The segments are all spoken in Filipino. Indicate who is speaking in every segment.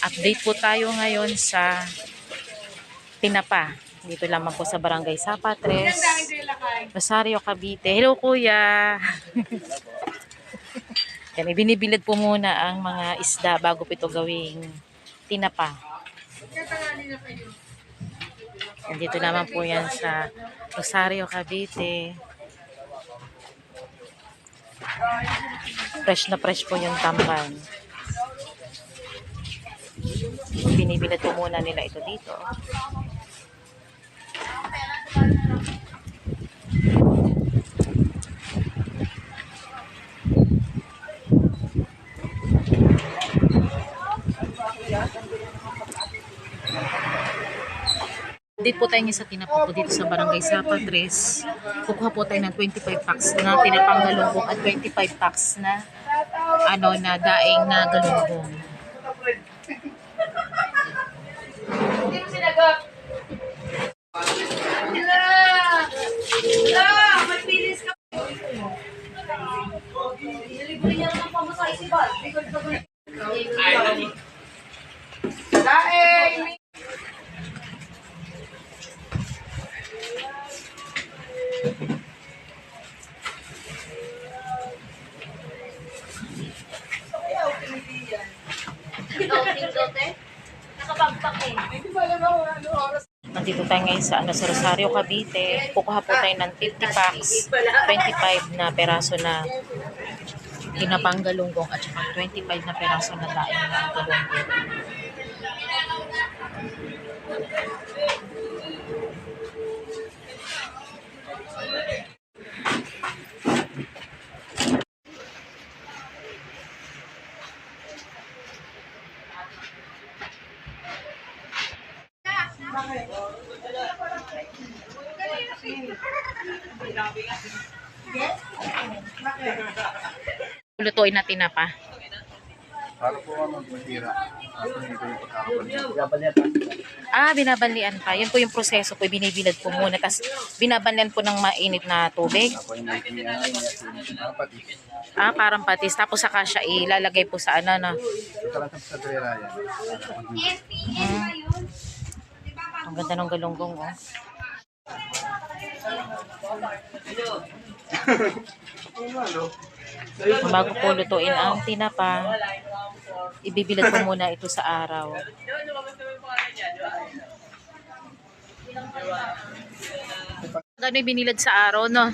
Speaker 1: Update po tayo ngayon sa Tinapa. Dito lamang po sa Barangay Sapatres, Rosario, Cavite. Hello, Kuya! Yan, ibinibilad po muna ang mga isda bago po ito gawing tinapa. Yan, dito naman po yan sa Rosario, Cavite. Fresh na fresh po yung tamban. Binibilad po muna nila ito dito. Dito po tayo sa tinapa po dito sa Barangay Sapatres. Kukuha po tayo ng 25 packs na tinapang galunggong at 25 packs na ano na daing na galunggong. Nandito tayo ngayon sa, ano, sa Rosario, Cavite. Kukuha po tayo ng 50 packs, 25 na peraso na tinapang galunggong at saka 25 na peraso na daing na galunggong. Lutuin na tinapa.
Speaker 2: Para po ano, pagkakabalik.
Speaker 1: Ah, binabalian pa. Yun po yung proseso po. Binibilad po muna. Tapos binabalian po ng mainit na tubig. Ah, parang patis. Tapos saka siya ilalagay po sa ano,
Speaker 2: yan.
Speaker 1: Hmm. Ang ganda ng galunggong, oh. Bago po lutuin ang tinapa, ibibilad po muna ito sa araw. Gano'y binilad sa araw, no?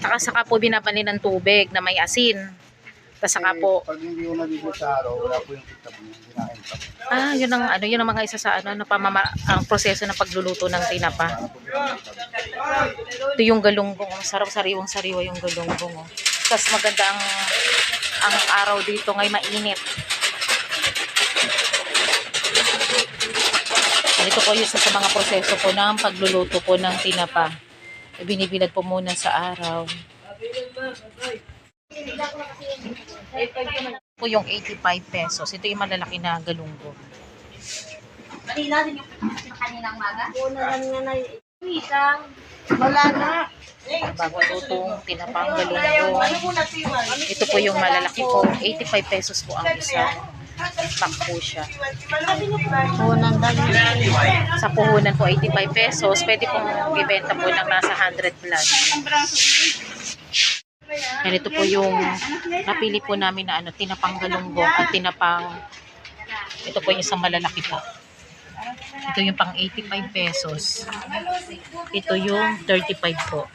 Speaker 1: Saka saka po binabali ng tubig na may asin. Tapos saka po,
Speaker 2: Pag hindi ko nabigyan sa araw, wala po yung kitab niya.
Speaker 1: Ah, yun ang, ano, yun ang mga isa sa ano, na pamama, ang proseso ng pagluluto ng tinapa.
Speaker 2: Para po yung kitab.
Speaker 1: Ito yung galunggong. Ang sarap sariwang sariwa yung galunggong. Oh. Tapos maganda ang, ang araw dito ngay mainit. Ito po yung isa sa mga proseso po ng pagluluto po ng tinapa. Binibilad po muna sa araw. Ito po yung 85 pesos. Ito yung malalaki na galunggong.
Speaker 3: Kanina din yung kaninang maga?
Speaker 4: Una lang nga na isang. Wala na.
Speaker 1: Bago lutong tinapang galunggong. Ito po yung malalaki po. 85 pesos po ang isa. Pack po siya.
Speaker 4: Dali.
Speaker 1: Sa puhunan po 85 pesos. Pwede pong ibenta po ng nasa 100 plus. Ganito po yung napili po namin na ano, tinapang galunggong at tinapang ito po yung isang malalaki po. Ito yung pang 85 pesos. Ito yung 35 po.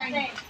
Speaker 4: Thank you.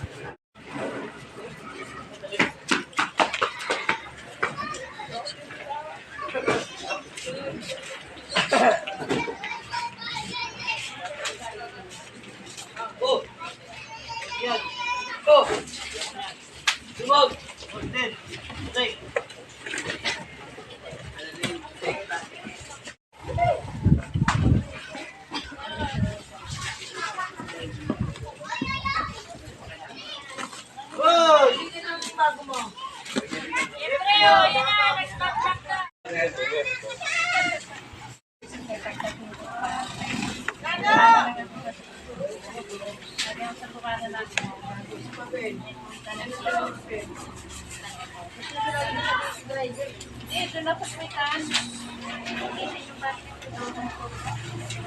Speaker 4: Eh, ito na po may kaan. Ito yung basket ko.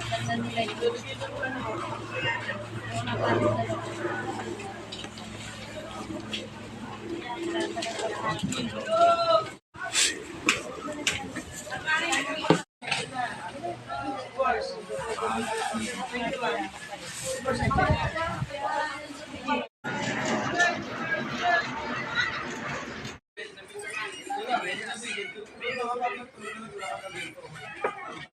Speaker 4: Ganda nila ito. Ito na basket na ito. Thank you.